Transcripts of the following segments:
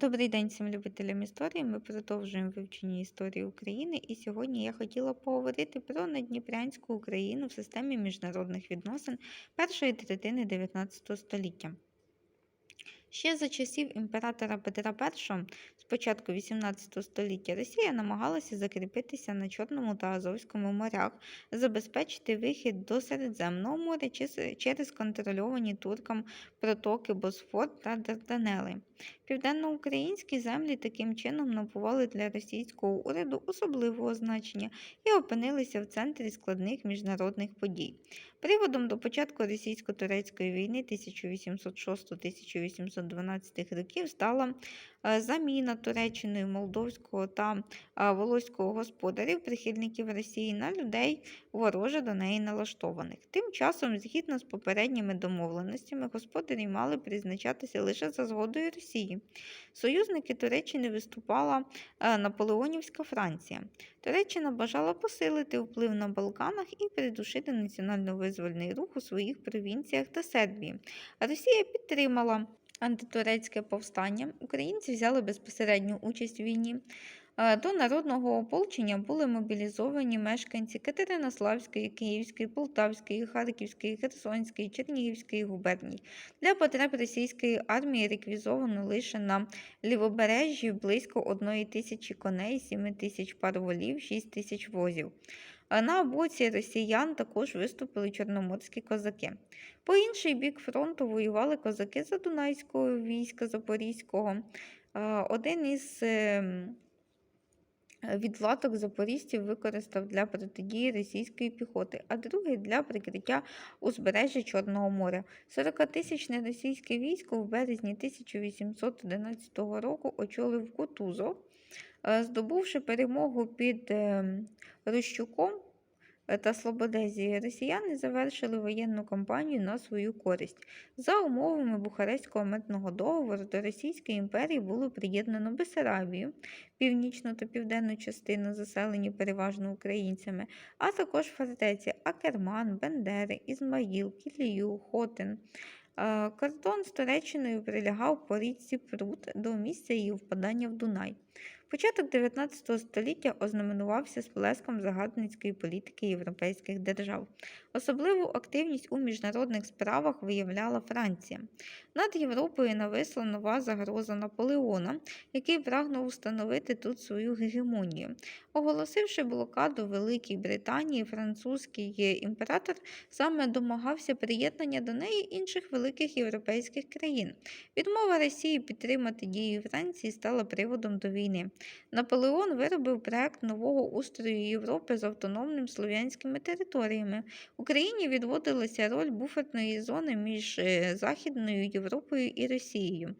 Добрий день всім любителям історії. Ми продовжуємо вивчення історії України, і сьогодні я хотіла поговорити про Надніпрянську Україну в системі міжнародних відносин першої третини 19 століття. Ще за часів імператора Петра І, з початку 18 століття, Росія намагалася закріпитися на Чорному та Азовському морях, забезпечити вихід до Середземного моря через контрольовані туркам протоки Босфор та Дарданели. Південноукраїнські землі таким чином набували для російського уряду особливого значення і опинилися в центрі складних міжнародних подій. Приводом до початку російсько-турецької війни 1806-1812 років стала е, заміна Туреччиною молдовського та е, волоського господарів, прихильників Росії, на людей вороже до неї налаштованих. Тим часом, згідно з попередніми домовленостями, господарі мали призначатися лише за згодою Росії. Союзники Туреччини виступала е, Наполеонівська Франція. Туреччина бажала посилити вплив на Балканах і придушити національно-визвольний рух у своїх провінціях та Сербії. Росія підтримала антитурецьке повстання. Українці взяли безпосередню участь у війні. Е, До народного ополчення були мобілізовані мешканці Катеринославської, Київської, Полтавської, Харківської, Херсонської, Чернігівської губерній. Для потреб російської армії реквізовано лише на лівобережжі близько 1 тисячі коней, 7 тисяч пар волів, 6 тисяч возів. На боці росіян також виступили чорноморські козаки. По інший бік фронту воювали козаки Задунайського війська Запорізького. Один із ем, відвлаток запорізьків використав для протидії російської піхоти, а другий для прикриття узбережжя Чорного моря. 40-тисячне російське військо в березні 1811 року очолив Кутузов, здобувши перемогу під ем, Рощуком е, та Слободезією, росіяни завершили воєнну кампанію на свою користь. За умовами Бухарестського мирного договору до Російської імперії було приєднано Бесарабію, північну та південну частину, заселені переважно українцями, а також фортеці Акерман, Бендери, Ізмаїл, Кілію, Хотин. Е, Кордон з Туреччиною прилягав по річці Прут до місця її впадання в Дунай. Початок 19 століття ознаменувався сплеском загадницької політики європейських держав. Особливу активність у міжнародних справах виявляла Франція. Над Європою нависла нова загроза Наполеона, який прагнув установити тут свою гегемонію. Оголосивши блокаду Великій Британії, французький імператор саме домагався приєднання до неї інших великих європейських країн. Відмова Росії підтримати дії Франції стала приводом до війни. Наполеон виробив проект нового устрою Європи з автономними слов'янськими територіями. Україні відводилася роль буферної зони між е, Західною Європою і Росією.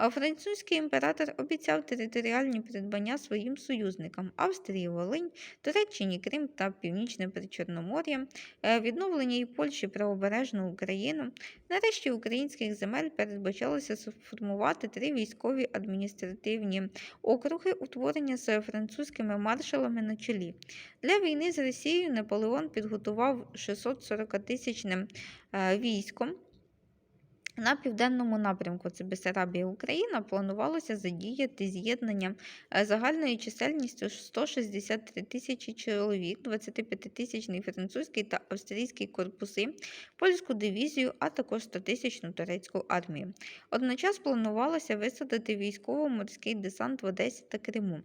А французький імператор обіцяв територіальні придбання своїм союзникам Австрії, Волинь, Туреччині, Крим та Північне Причорномор'я, е, відновлення і Польщі правобережну Україну. Нарешті українських земель передбачалося сформувати три військові адміністративні округи, утворення з французькими маршалами на чолі. Для війни з Росією Наполеон підготував 640-тисячним е, військом. На південному напрямку це Бесарабія Україна планувалося задіяти з'єднання е, загальною чисельністю 163 тисячі чоловік, 25-тисячний французький та австрійський корпуси, польську дивізію, а також 100-тисячну турецьку армію. Одночас планувалося висадити військово-морський десант в Одесі та Криму.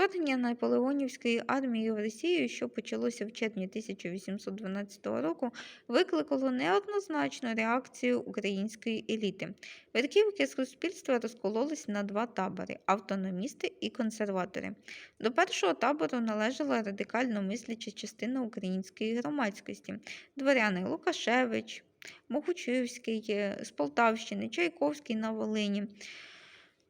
Вторгнення Наполеонівської армії в Росію, що почалося в червні 1812 року, викликало неоднозначну реакцію української еліти. Верхівки суспільства розкололись на два табори автономісти і консерватори. До першого табору належала радикально мисляча частина української громадськості дворяни Лукашевич, Могучівський е, з Полтавщини, Чайковський на Волині.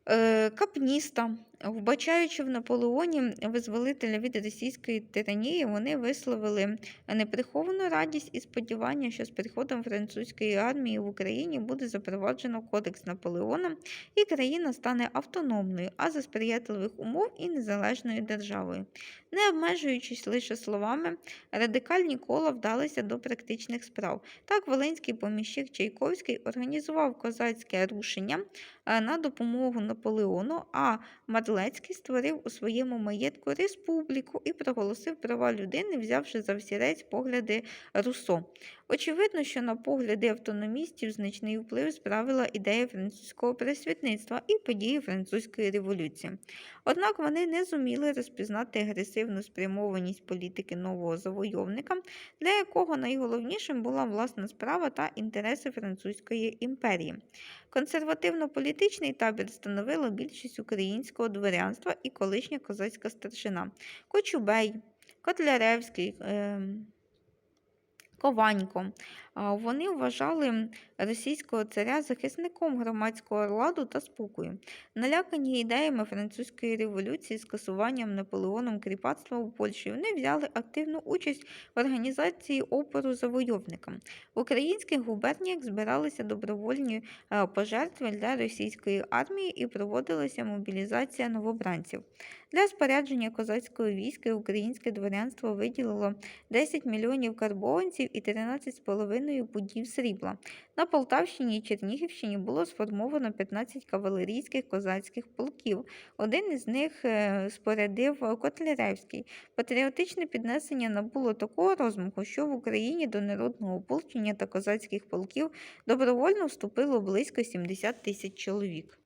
е, Капніста, Вбачаючи в Наполеоні визволителя від російської тиранії, вони висловили неприховану радість і сподівання, що з приходом французької армії в Україні буде запроваджено кодекс Наполеона, і країна стане автономною, а за сприятливих умов і незалежною державою. Не обмежуючись лише словами, радикальні кола вдалися до практичних справ. Так, Волинський поміщик Чайковський організував козацьке рушення е, на допомогу Наполеону, а Марлецький створив у своєму маєтку республіку і проголосив права людини, взявши за всірець погляди Руссо. Очевидно, що на погляди автономістів значний вплив справила ідея французького просвітництва і події французької революції. Однак вони не зуміли розпізнати агресивну спрямованість політики нового завойовника, для якого найголовнішим була власна справа та інтереси Французької імперії. Консервативно-політичний табір становило більшість українського дворянства і колишня козацька старшина Кочубей, Котляревський. Е Кованько. Вони вважали російського царя захисником громадського ладу та спокою. Налякані ідеями французької революції, скасуванням Наполеоном кріпацтва у Польщі, вони взяли активну участь в організації опору завойовникам. В українських губерніях збиралися добровольні пожертви для російської армії і проводилася мобілізація новобранців. Для спорядження козацького війська українське дворянство виділило 10 мільйонів карбованців і 13,5 пудів срібла. На Полтавщині і Чернігівщині було сформовано 15 кавалерійських козацьких полків. Один із них е, спорядив Котляревський. Патріотичне піднесення набуло такого розмаху, що в Україні до народного ополчення та козацьких полків добровольно вступило близько 70 тисяч чоловік.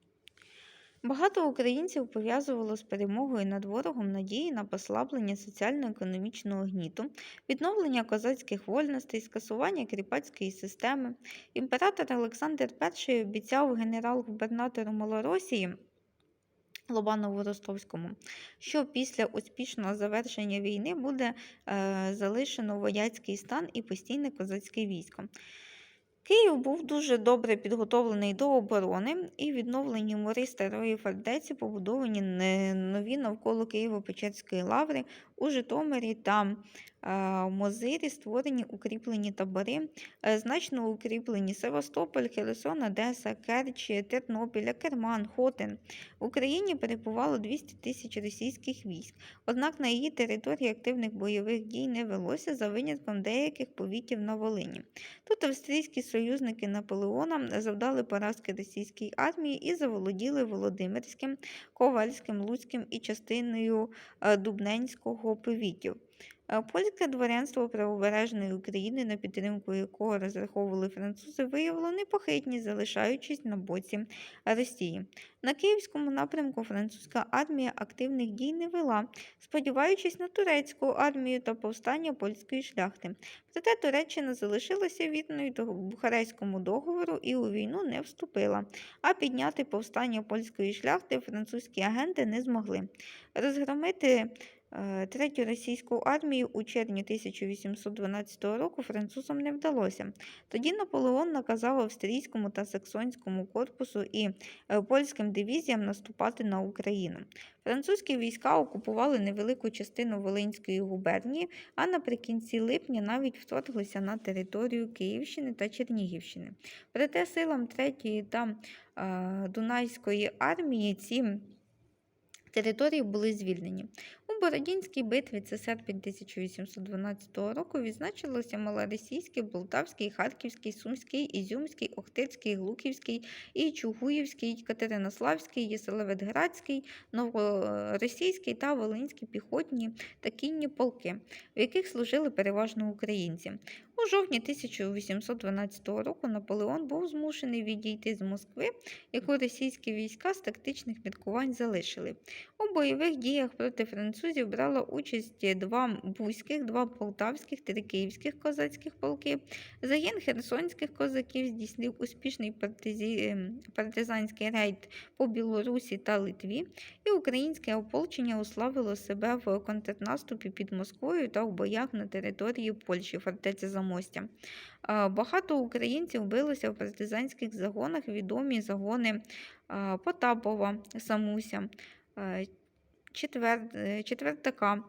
Багато українців пов'язувало з перемогою над ворогом надії на послаблення соціально-економічного гніту, відновлення козацьких вольностей, скасування кріпацької системи. Імператор Олександр І обіцяв генерал-губернатору Малоросії Лобанову Ростовському, що після успішного завершення війни буде е, залишено вояцький стан і постійне козацьке військо. Київ був дуже добре підготовлений до оборони, і відновлені мури старої фортеці побудовані нові навколо Києво-Печерської лаври у Житомирі та Мозирі створені укріплені табори, е, значно укріплені Севастополь, Херсон, Одеса, Керч, Тернопіль, Керман, Хотин. В Україні перебувало 200 тисяч російських військ, однак на її території активних бойових дій не велося за винятком деяких повітів на Волині. Тут австрійські союзники Наполеона завдали поразки російській армії і заволоділи Володимирським, Ковальським, Луцьким і частиною е, Дубненського повітів. Е, польське дворянство правобережної України, на підтримку якого розраховували французи, виявило непохитність, залишаючись на боці Росії. На київському напрямку французька армія активних дій не вела, сподіваючись на турецьку армію та повстання польської шляхти. Проте Туреччина залишилася вірною до Бухарестському договору і у війну не вступила, а підняти повстання польської шляхти французькі агенти не змогли. Розгромити третю російську армію у червні 1812 року французам не вдалося. Тоді Наполеон наказав австрійському та саксонському корпусу і е, польським дивізіям наступати на Україну. Французькі війська окупували невелику частину Волинської губернії, а наприкінці липня навіть вторглися на територію Київщини та Чернігівщини. Проте силам третьої та е, Дунайської армії ці території були звільнені. У Бородінській битві це серпень 1812 року відзначилося Малоросійський, Болтавський, Харківський, Сумський, Ізюмський, Охтирський, Глуківський і Чугуївський, Катеринославський, Єселеветградський, Новоросійський та Волинські піхотні та кінні полки, в яких служили переважно українці. У жовтні 1812 року Наполеон був змушений відійти з Москви, яку російські війська з тактичних міркувань залишили. У бойових діях проти французів брало участь два бузьких, два полтавських, три київських козацьких полки. Загін херсонських козаків здійснив успішний партизі... Ем, партизанський рейд по Білорусі та Литві, і українське ополчення уславило себе в контрнаступі під Москвою та в боях на території Польщі, фортеця Замостя. Багато українців билося в партизанських загонах, відомі загони Потапова, Самуся. Е, четвертака.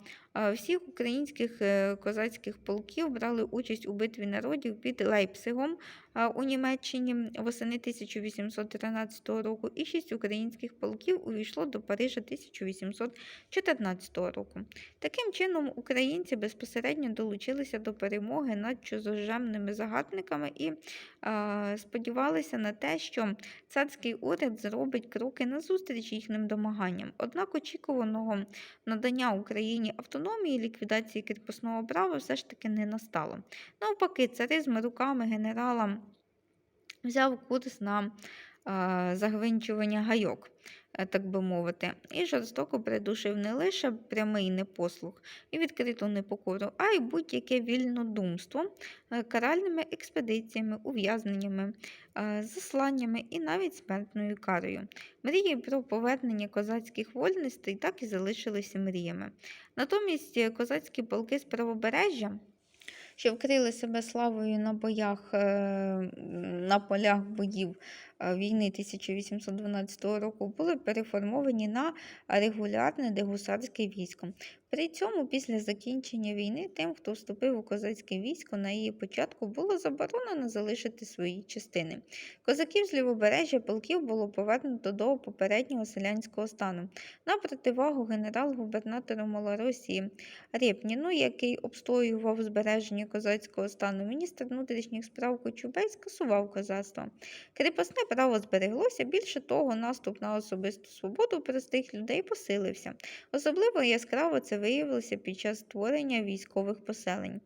Всіх українських е, козацьких полків брали участь у битві народів під Лейпцигом е, у Німеччині восени 1813 року, і шість українських полків увійшло до Парижа 1814 року. Таким чином, українці безпосередньо долучилися до перемоги над чужоземними загадниками і сподівалися на те, що царський уряд зробить кроки назустріч їхнім домаганням. Однак очікуваного надання Україні автономії, ліквідації кріпосного права все ж таки не настало. Навпаки, царизм руками генерала взяв курс на загвинчування гайок, е, так би мовити, і жорстоко придушив не лише прямий непослух і відкриту непокору, а й будь-яке вільнодумство е, каральними експедиціями, ув'язненнями, е, засланнями і навіть смертною карою. Мрії про повернення козацьких вольностей так і залишилися мріями. Натомість козацькі полки з правобережжя, що вкрили себе славою на боях на полях боїв війни 1812 року, були переформовані на регулярне дегусарське військо. При цьому після закінчення війни тим, хто вступив у козацьке військо на її початку, було заборонено залишити свої частини. Козаків з лівобережжя полків було повернуто до попереднього селянського стану. На противагу генерал-губернатору Малоросії Рєпніну, який обстоював збереження козацького стану, міністр внутрішніх справ Кочубей скасував козацтво. Кріпосне право збереглося, більше того, наступ на особисту свободу простих людей посилився. Особливо яскраво це виявилося під час створення військових поселень.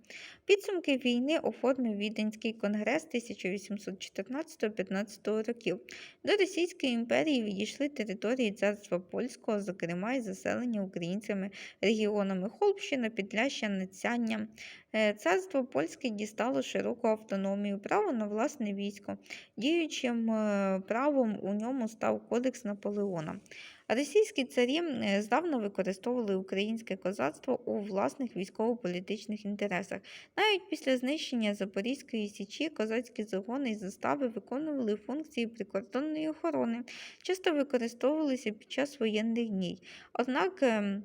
Підсумки війни оформив Віденський конгрес 1814-15 років. До Російської імперії відійшли території царства польського, зокрема й заселення українцями регіонами Холмщина, Підляща, Нацяння. Е, Царство польське дістало широку автономію, право на власне військо. Діючим е, правом у ньому став Кодекс Наполеона. Російські царі е, здавна використовували українське козацтво у власних військово-політичних інтересах. Навіть після знищення Запорізької січі козацькі загони і застави виконували функції прикордонної охорони, часто використовувалися під час воєнних днів. Однак ем,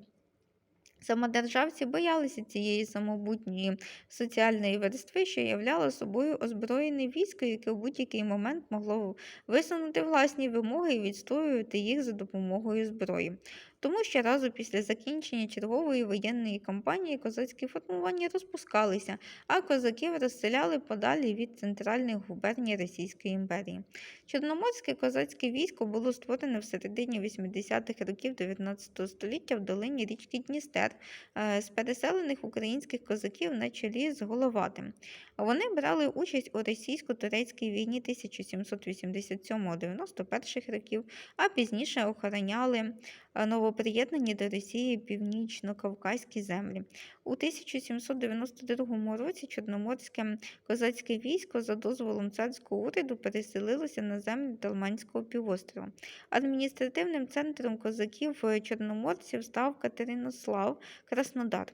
Самодержавці боялися цієї самобутньої соціальної верстви, що являло собою озброєне військо, яке в будь-який момент могло висунути власні вимоги і відстоювати їх за допомогою зброї. Тому щоразу після закінчення чергової воєнної кампанії козацькі формування розпускалися, а козаків розселяли подалі від центральних губерній Російської імперії. Чорноморське козацьке військо було створене в середині 80-х років 19 століття в долині річки Дністер е, з переселених українських козаків на чолі з Головатим. Вони брали участь у російсько-турецькій війні 1787-91 років, а пізніше охороняли новоприєднані до Росії північно-кавказькі землі. У 1792 році Чорноморське козацьке військо за дозволом царського уряду переселилося на землі Талманського півострова. Адміністративним центром козаків е, чорноморців став Катеринослав Краснодар.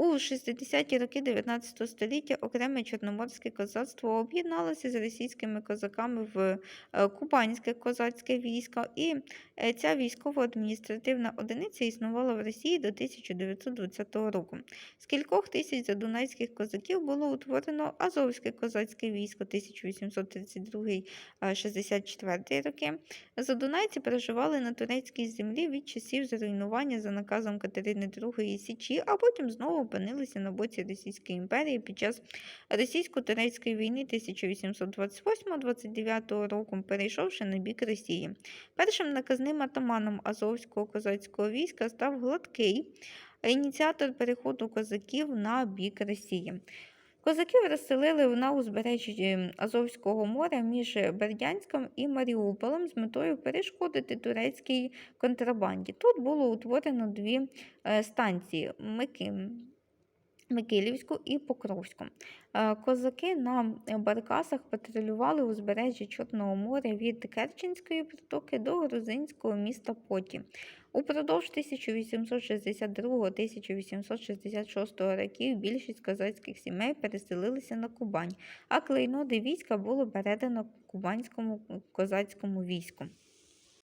У 60-ті роки 19 століття окреме чорноморське козацтво об'єдналося з російськими козаками в е, Кубанське козацьке військо, і е, ця військово-адміністративна одиниця існувала в Росії до 1920 року. З кількох тисяч задунайських козаків було утворено Азовське козацьке військо 1832-64 роки. Задунайці проживали на турецькій землі від часів зруйнування за наказом Катерини II Січі, а потім знову опинилися на боці Російської імперії під час російсько-турецької війни 1828-29 року, перейшовши на бік Росії. Першим наказним атаманом Азовського козацького війська став Гладкий, ініціатор переходу козаків на бік Росії. Козаків розселили на узбережжі Азовського моря між Бердянськом і Маріуполем з метою перешкодити турецькій контрабанді. Тут було утворено дві е, станції Мики... Микилівську і Покровську. Е, Козаки на баркасах патрулювали узбережжя Чорного моря від Керченської притоки до грузинського міста Поті. Упродовж 1862-1866 років більшість козацьких сімей переселилися на Кубань, а клейноди війська було передано Кубанському козацькому війську.